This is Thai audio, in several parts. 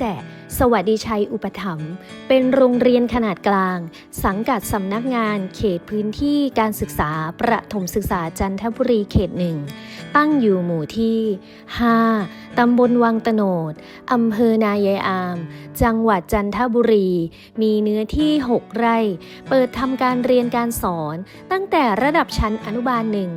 แจ สวัสดิชัยอุปถัมภ์เป็นโรงเรียนขนาดกลาง สังกัดสำนักงานเขตพื้นที่การศึกษาประถมศึกษาจันทบุรีเขตหนึ่ง ตั้งอยู่หมู่ที่ 5 ตำบลวังตโนด อำเภอนายายอาม จังหวัดจันทบุรี มีเนื้อที่ 6 ไร่ เปิดทำการเรียนการสอน ตั้งแต่ระดับชั้นอนุบาลหนึ่ง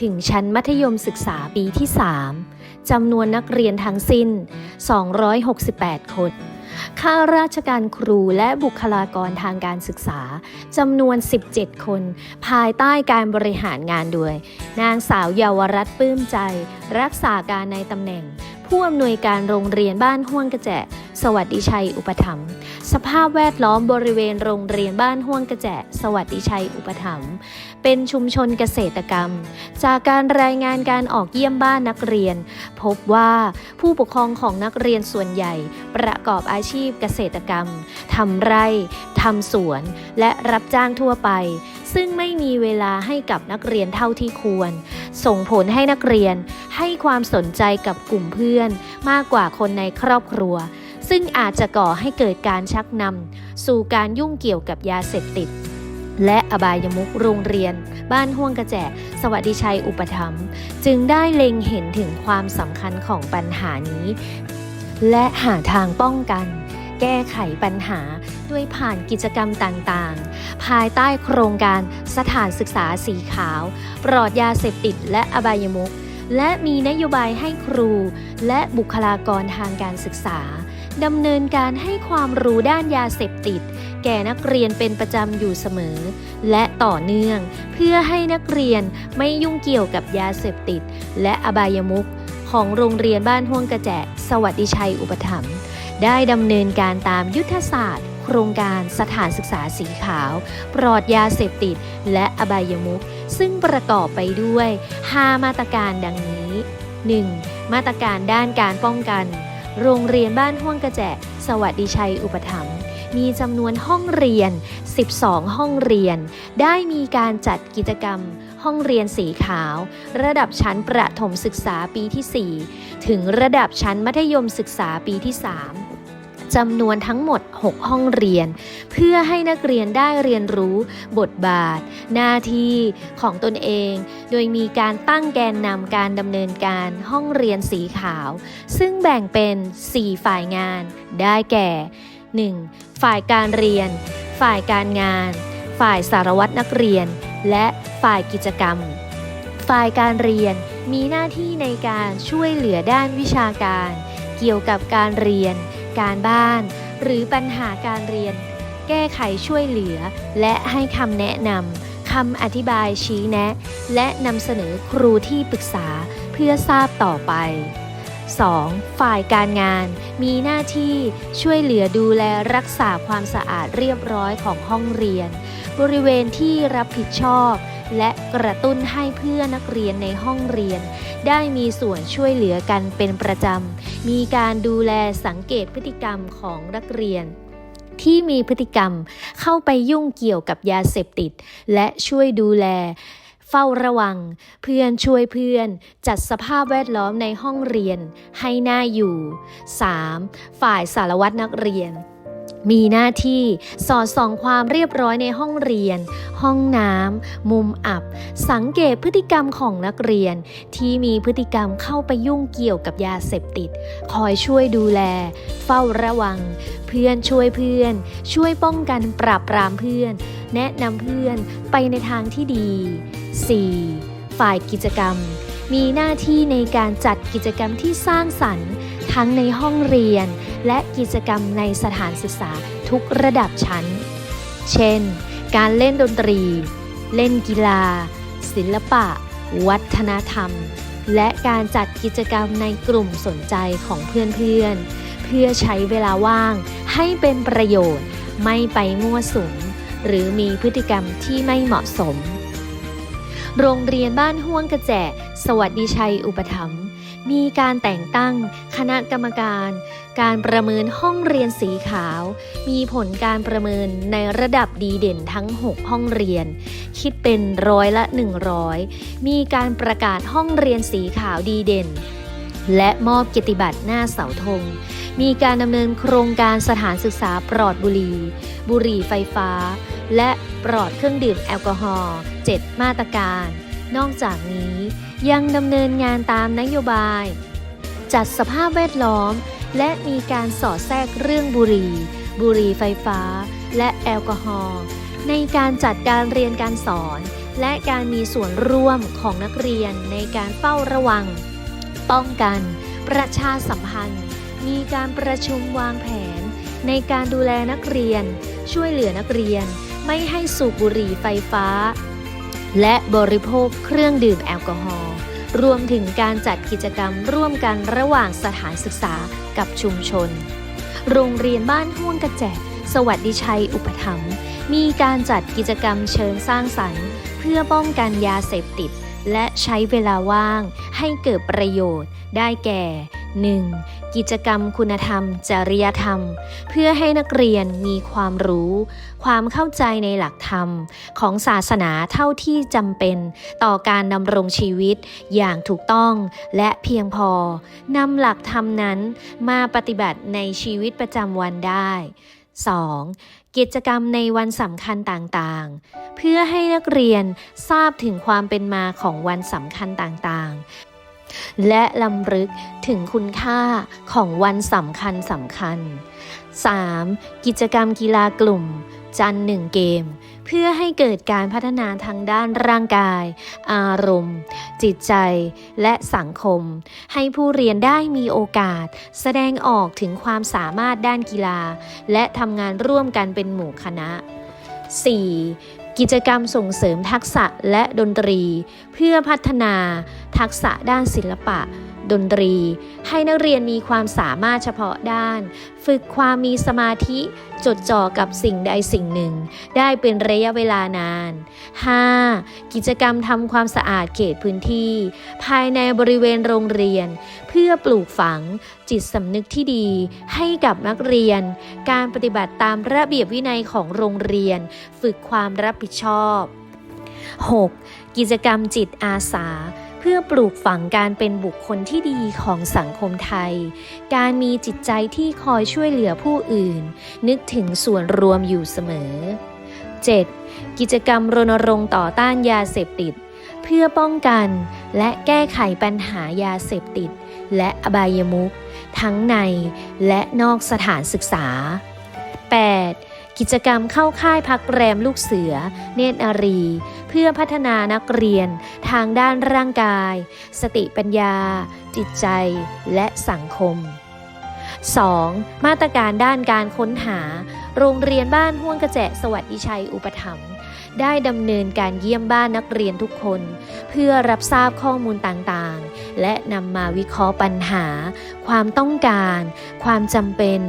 ถึงชั้นมัธยมศึกษาปีที่ 3 จำนวนนักเรียนทั้งสิ้น 268 คน ข้าราชการครูและบุคลากรทางการศึกษาจำนวน 17 คน ภายใต้การบริหารงานโดย นางสาวเยาวรัตน์ปลื้มใจ รักษาการในตำแหน่ง ผู้อำนวยการโรงเรียนบ้านห้วงกระแจสวัสดิชัยอุปถัมภ์สภาพแวดล้อมบริเวณโรงเรียนบ้านห้วงกระแจสวัสดิชัยอุปถัมภ์ เป็นชุมชนเกษตรกรรม จากการรายงานการออกเยี่ยมบ้านนักเรียน พบว่าผู้ปกครองของนักเรียนส่วนใหญ่ ประกอบอาชีพเกษตรกรรมทำไร่ทำสวน และรับจ้างทั่วไป ซึ่งไม่มีเวลาให้กับนักเรียนเท่าที่ควร ส่งผลให้นักเรียนให้ความสนใจกับกลุ่มเพื่อน มากกว่าคนในครอบครัว ซึ่งอาจจะก่อให้เกิดการชักนำสู่การยุ่งเกี่ยวกับยาเสพติด และอบายมุขโรงเรียน บ้านห้วงกระแจสวัสดิชัยอุปถัมภ์จึงได้เล็งเห็นถึงความสำคัญของปัญหานี้ และหาทางป้องกัน แก้ไขปัญหาด้วยผ่านกิจกรรมต่างๆ ภายใต้โครงการสถานศึกษาสีขาว ปลอดยาเสพติดและอบายมุขและมีนโยบายให้ครูและบุคลากรทางการศึกษา ดำเนินการให้ความรู้ด้านยาเสพติด แก่นักเรียนเป็นประจำอยู่เสมอ และต่อเนื่อง เพื่อให้นักเรียนไม่ยุ่งเกี่ยวกับยาเสพติด และอบายมุขของโรงเรียนบ้านห้วงกระแจสวัสดิชัยอุปถัมภ์ได้ดำเนินการตามยุทธศาสตร์ โครงการสถานศึกษาสีขาว ปลอดยาเสพติด และอบายมุขซึ่งประกอบไปด้วย 5 มาตรการดังนี้ 1. มาตรการด้านการป้องกัน โรงเรียนบ้านห้วงกระแจสวัสดิชัยอุปถัมภ์มีจำนวนห้องเรียน 12 ห้องเรียน ได้มีการจัดกิจกรรม ห้องเรียนสีขาว ระดับชั้นประถมศึกษาปีที่ 4 ถึงระดับชั้นมัธยมศึกษาปีที่ 3 จำนวนทั้งหมด 6 ห้องเรียน เพื่อให้นักเรียนได้เรียนรู้บทบาท หน้าที่ของตนเอง โดยมีการตั้งแกนนำการดำเนินการห้องเรียนสีขาว ซึ่งแบ่งเป็น 4 ฝ่ายงาน ได้แก่ 1. ฝ่ายการเรียน ฝ่ายการงาน ฝ่ายสารวัตรนักเรียน และฝ่ายกิจกรรม ฝ่ายการเรียนมีหน้าที่ในการช่วยเหลือด้านวิชาการ เกี่ยวกับการเรียน การบ้าน หรือปัญหาการเรียน แก้ไขช่วยเหลือ และให้คำแนะนำคำอธิบายชี้แนะ และนำเสนอครูที่ปรึกษาเพื่อทราบต่อไป 2. ฝ่ายการงาน มีหน้าที่ช่วยเหลือดูแลรักษาความสะอาดเรียบร้อยของห้องเรียน บริเวณที่รับผิดชอบ และกระตุ้นให้เพื่อนนักเรียนในห้องเรียน ได้มีส่วนช่วยเหลือกันเป็นประจำ มีการดูแลสังเกตพฤติกรรมของนักเรียนที่มีพฤติกรรมเข้าไปยุ่งเกี่ยวกับยาเสพติด และช่วยดูแล เฝ้าระวัง เพื่อนช่วยเพื่อน จัดสภาพแวดล้อมในห้องเรียน ให้น่าอยู่ 3. ฝ่ายสารวัตรนักเรียน มีหน้าที่สอดส่องความเรียบร้อยในห้องเรียน ห้องน้ำ มุมอับ สังเกตพฤติกรรมของนักเรียน ที่มีพฤติกรรมเข้าไปยุ่งเกี่ยวกับยาเสพติด คอยช่วยดูแล เฝ้าระวัง เพื่อนช่วยเพื่อน ช่วยป้องกันปราบปรามเพื่อน แนะนำเพื่อนไปในทางที่ดี 4. ฝ่ายกิจกรรม มีหน้าที่ในการจัดกิจกรรมที่สร้างสรรค์ ทั้งในห้องเรียน และกิจกรรมในสถานศึกษาทุกระดับชั้น เช่น การเล่นดนตรี เล่นกีฬา ศิลปะ วัฒนธรรม และการจัดกิจกรรมในกลุ่มสนใจของเพื่อนๆ เพื่อใช้เวลาว่างให้เป็นประโยชน์ ไม่ไปมั่วสุม หรือมีพฤติกรรมที่ไม่เหมาะสม โรงเรียนบ้านห้วงกระแจ สวัสดิชัยอุปถัมภ์ มีการแต่งตั้งคณะกรรมการ การประเมินห้องเรียนสีขาว มีผลการประเมินในระดับดีเด่นทั้ง 6 ห้องเรียน คิดเป็นร้อยละ 100 มีการประกาศห้องเรียนสีขาวดีเด่น และมอบเกียรติบัตรหน้าเสาธง มีการดำเนินโครงการสถานศึกษาปลอดบุหรี่ บุหรี่ไฟฟ้า และปลอดเครื่องดื่มแอลกอฮอล์7มาตรการ นอกจากนี้ ยังดำเนินงานตามนโยบาย จัดสภาพแวดล้อม และมีการสอดแทรกเรื่องบุหรี่ บุหรี่ไฟฟ้า และแอลกอฮอล์ในการจัดการเรียนการสอน และการมีส่วนร่วมของนักเรียนในการเฝ้าระวัง ป้องกัน ประชาสัมพันธ์ มีการประชุมวางแผน ในการดูแลนักเรียน ช่วยเหลือนักเรียนไม่ให้สูบบุหรี่ไฟฟ้า และบริโภคเครื่องดื่มแอลกอฮอล์ รวมถึงการจัดกิจกรรมร่วมกันระหว่างสถานศึกษากับชุมชน โรงเรียนบ้านห้วงกระแจสวัสดิชัยอุปถัมภ์มีการจัดกิจกรรมเชิงสร้างสรรค์ เพื่อป้องกันยาเสพติด และใช้เวลาว่างให้เกิดประโยชน์ ได้แก่ 1. กิจกรรมคุณธรรม จริยธรรม เพื่อให้นักเรียนมีความรู้ ความเข้าใจในหลักธรรม ของศาสนาเท่าที่จำเป็น ต่อการดำรงชีวิตอย่างถูกต้องและเพียงพอนำหลักธรรมนั้นมาปฏิบัติในชีวิตประจำวันได้ 2. กิจกรรมในวันสำคัญต่างๆ เพื่อให้นักเรียนทราบถึงความเป็นมาของวันสำคัญต่างๆ และลำลึกถึงคุณค่าของวันสำคัญสำคัญ 3. กิจกรรมกีฬากลุ่ม จันหนึ่งเกม เพื่อให้เกิดการพัฒนาทางด้านร่างกาย อารมณ์ จิตใจ และสังคม ให้ผู้เรียนได้มีโอกาส แสดงออกถึงความสามารถด้านกีฬา และทำงานร่วมกันเป็นหมู่คณะ 4. กิจกรรมส่งเสริมทักษะและดนตรี เพื่อพัฒนาทักษะด้านศิลปะ ดนตรี ให้นักเรียนมีความสามารถเฉพาะด้าน ฝึกความมีสมาธิจดจ่อกับสิ่งใดสิ่งหนึ่ง ได้เป็นระยะเวลานาน 5. กิจกรรมทำความสะอาดเขตพื้นที่ ภายในบริเวณโรงเรียน เพื่อปลูกฝังจิตสำนึกที่ดีให้กับนักเรียน การปฏิบัติตามระเบียบวินัยของโรงเรียน ฝึกความรับผิดชอบ 6. กิจกรรมจิตอาสา เพื่อปลูกฝังการเป็นบุคคลที่ดีของสังคมไทย การมีจิตใจที่คอยช่วยเหลือผู้อื่น นึกถึงส่วนรวมอยู่เสมอ 7. กิจกรรมรณรงค์ต่อต้านยาเสพติด เพื่อป้องกันและแก้ไขปัญหายาเสพติด และอบายมุขทั้งในและนอกสถานศึกษา 8. กิจกรรมเข้าค่ายพักแรมลูกเสือ เนตรนารี เพื่อพัฒนานักเรียน ทางด้านร่างกาย สติปัญญา จิตใจ และสังคม 2. มาตรการด้านการค้นหา โรงเรียนบ้านห้วงกระแจสวัสดิชัยอุปถัมภ์ ได้ดำเนินการเยี่ยมบ้านนักเรียนทุกคน เพื่อรับทราบข้อมูลต่างๆ และนำมาวิเคราะห์ปัญหา ความต้องการ ความจำเป็น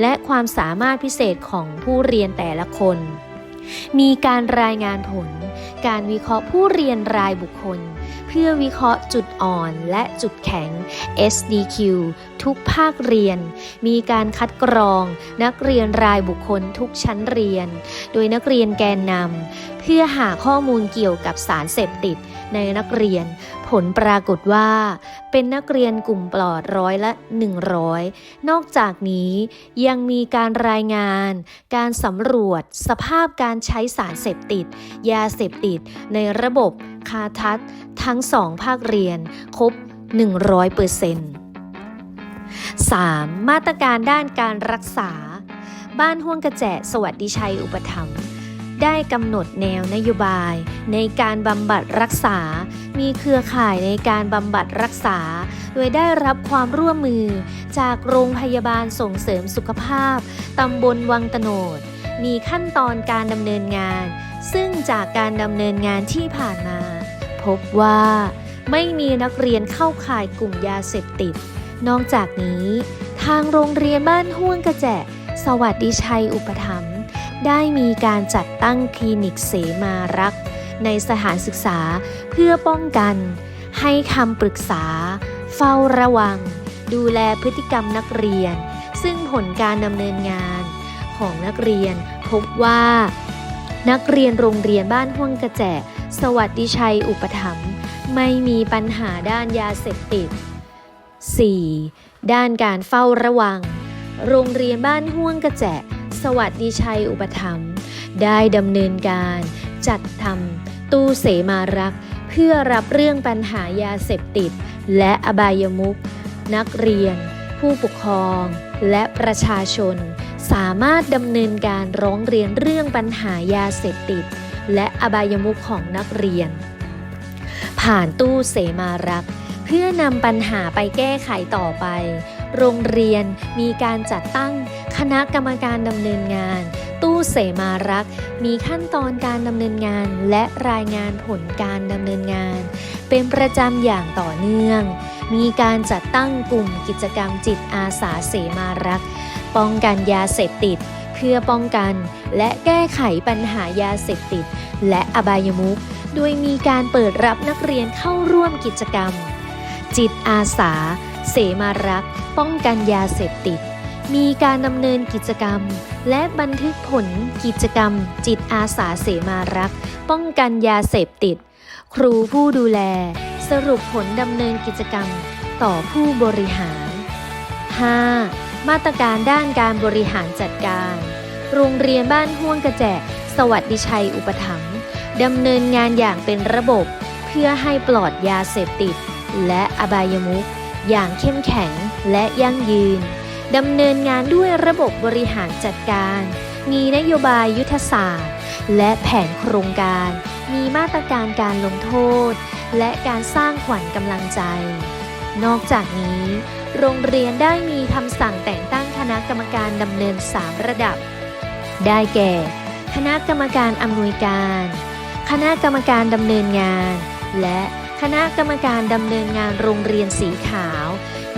และความสามารถพิเศษของผู้เรียนแต่ละคน มีการรายงานผล การวิเคราะห์ผู้เรียนรายบุคคล พื่อวิเคราะห์จุดอ่อนและจุดแข็ง SDQ ทุกภาคเรียน มีการคัดกรอง นักเรียนรายบุคคลทุกชั้นเรียน โดยนักเรียนแกนนำเพื่อหาข้อมูลเกี่ยวกับสารเสพติดในนักเรียน ผลปรากฏว่า เป็นนักเรียนกลุ่มปลอดร้อยละ 100 นอกจากนี้ยังมีการรายงาน การสำรวจสภาพการใช้สารเสพติด ยาเสพติดในระบบ คาทัศทั้งสองภาคเรียนครบ 100เปอร์เซ็นต์ 3. มาตรการด้านการรักษา บ้านห่วงกระแจสวัสดิชัยอุปถัมภ์ได้กำหนดแนวนโยบาย ในการบำบัดรักษา มีเครือข่ายในการบำบัดรักษา โดยได้รับความร่วมมือจากโรงพยาบาลส่งเสริมสุขภาพตำบลวังตโนด มีขั้นตอนการดำเนินงาน ซึ่งจากการดำเนินงานที่ผ่านมา พบว่า ไม่มีนักเรียนเข้าข่ายกลุ่มยาเสพติด นอกจากนี้ ทางโรงเรียนบ้านห่วงกระแจสวัสดิชัยอุปถัมภ์ได้มีการจัดตั้งคลินิกเสมารัก ในสถานศึกษาเพื่อป้องกัน ให้คำปรึกษา เฝ้าระวัง ดูแลพฤติกรรมนักเรียน ซึ่งผลการดำเนินงานของนักเรียนพบว่า นักเรียนโรงเรียนบ้านห่วงกระแจ สวัสดิชัยอุปถัมภ์ไม่มีปัญหาด้านยาเสพติด 4. ด้านการเฝ้าระวัง โรงเรียนบ้านห่วงกระแจสวัสดิชัยอุปถัมภ์ได้ดำเนินการ จัดทำตู้เสมารักเพื่อรับเรื่องปัญหายาเสพติด และอบายมุขนักเรียน ผู้ปกครอง และประชาชน สามารถดำเนินการร้องเรียนเรื่องปัญหายาเสพติด และอบายมุขของนักเรียน ผ่านตู้เสมารัก เพื่อนำปัญหาไปแก้ไขต่อไป โรงเรียนมีการจัดตั้งคณะกรรมการดำเนินงาน ตู้เสมารัก มีขั้นตอนการดำเนินงาน และรายงานผลการดำเนินงาน เป็นประจำอย่างต่อเนื่อง มีการจัดตั้งกลุ่มกิจกรรมจิตอาสาเสมารัก ป้องกันยาเสพติด พื่อป้องกัน และแก้ไขปัญหายาเสพติด และอบายมุขโดยมีการเปิดรับนักเรียนเข้าร่วมกิจกรรม จิตอาสา เสมารักป้องกันยาเสพติด มีการดำเนินกิจกรรม และบันทึกผลกิจกรรม จิตอาสาเสมารักป้องกันยาเสพติด ครูผู้ดูแล สรุปผลดำเนินกิจกรรม ต่อผู้บริหาร 5. มาตรการด้านการบริหารจัดการ โรงเรียนบ้านห่วงกระแจสวัสดิชัยอุปถัมภ์ดำเนินงานอย่างเป็นระบบ เพื่อให้ปลอดยาเสพติด และอบายมุขอย่างเข้มแข็งและยั่งยืนดำเนินงานด้วยระบบบริหารจัดการ มีนโยบายยุทธศาสตร์ และแผนโครงการ มีมาตรการการลงโทษ และการสร้างขวัญกำลังใจ นอกจากนี้ โรงเรียนได้มีคำสั่งแต่งตั้งคณะกรรมการดำเนิน 3 ระดับ ได้แก่ คณะกรรมการอำนวยการ คณะกรรมการดำเนินงาน และคณะกรรมการดำเนินงานโรงเรียนสีขาว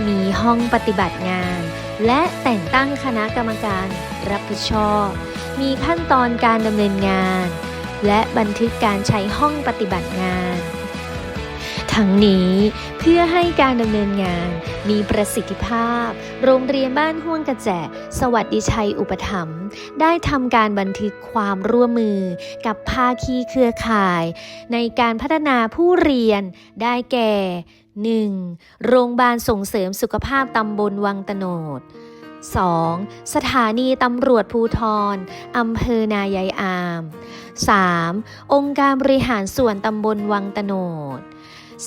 มีห้องปฏิบัติงาน และแต่งตั้งคณะกรรมการรับผิดชอบ มีขั้นตอนการดำเนินงาน และบันทึกการใช้ห้องปฏิบัติงาน ทั้งนี้เพื่อให้การดำเนินงานมีประสิทธิภาพ โรงเรียนบ้านห่วงกระแจสวัสดิชัยอุปถัมภ์ได้ทำการบันทึกความร่วมมือกับภาคีเครือข่าย ในการพัฒนาผู้เรียนได้แก่ 1. โรงพยาบาลส่งเสริมสุขภาพตำบลวังตโนด 2. สถานีตำรวจภูทรอำเภอนายายอาม 3. องค์การบริหารส่วนตำบลวังตโนด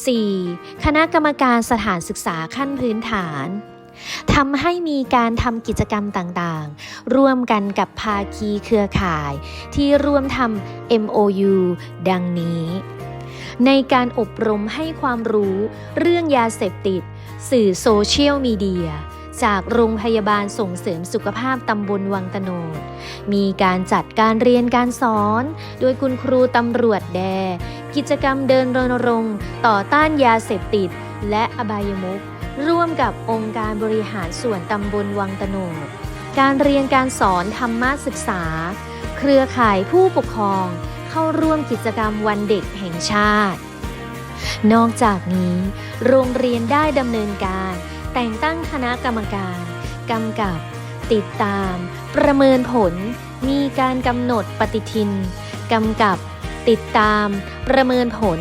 4. คณะกรรมการสถานศึกษาขั้นพื้นฐานทำให้มีการทำกิจกรรมต่างๆ ร่วมกันกับภาคีเครือข่ายที่ร่วมทำ MOU ดังนี้ ในการอบรมให้ความรู้เรื่องยาเสพติด สื่อโซเชียลมีเดีย จากโรงพยาบาลส่งเสริมสุขภาพตำบลวังตโนด มีการจัดการเรียนการสอน โดยคุณครูตำรวจแด กิจกรรมเดินรณรงค์ต่อต้านยาเสพติด และอบายมุขร่วมกับองค์การบริหารส่วนตำบลวังตโนดการเรียนการสอนธรรมศึกษา เครือข่ายผู้ปกครอง เข้าร่วมกิจกรรมวันเด็กแห่งชาติ นอกจากนี้ โรงเรียนได้ดำเนินการ แต่งตั้งคณะกรรมการกำกับ ติดตาม ประเมินผล มีการกำหนดปฏิทินกำกับ ติดตาม ประเมินผล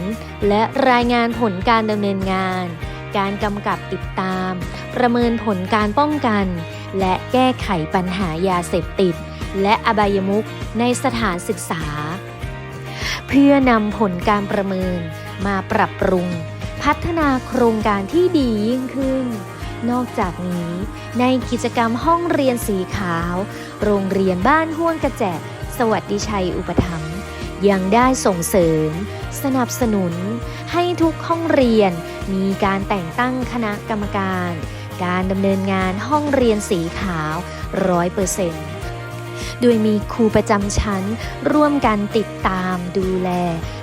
และรายงานผลการดำเนินงาน การกำกับติดตาม ประเมินผลการป้องกัน และแก้ไขปัญหายาเสพติด และอบายมุขในสถานศึกษา เพื่อนำผลการประเมินมาปรับปรุง พัฒนาโครงการที่ดียิ่งขึ้น นอกจากนี้ ในกิจกรรมห้องเรียนสีขาว โรงเรียนบ้านห้วงกระแจสวัสดิชัยอุปถัมภ์ ยังได้ส่งเสริม สนับสนุน ให้ทุกห้องเรียน มีการแต่งตั้งคณะกรรมการ การดำเนินงานห้องเรียนสีขาวร้อยเปอร์เซ็นต์โดยมีครูประจำชั้น ร่วมกันติดตามดูแล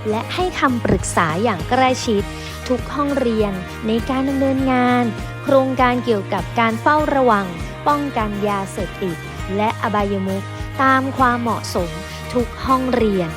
และให้คำปรึกษาอย่างใกล้ชิด ทุกห้องเรียนในการดำเนินงาน โครงการเกี่ยวกับการเฝ้าระวัง ป้องกันยาเสพติด และอบายมุขตามความเหมาะสมทุกห้องเรียน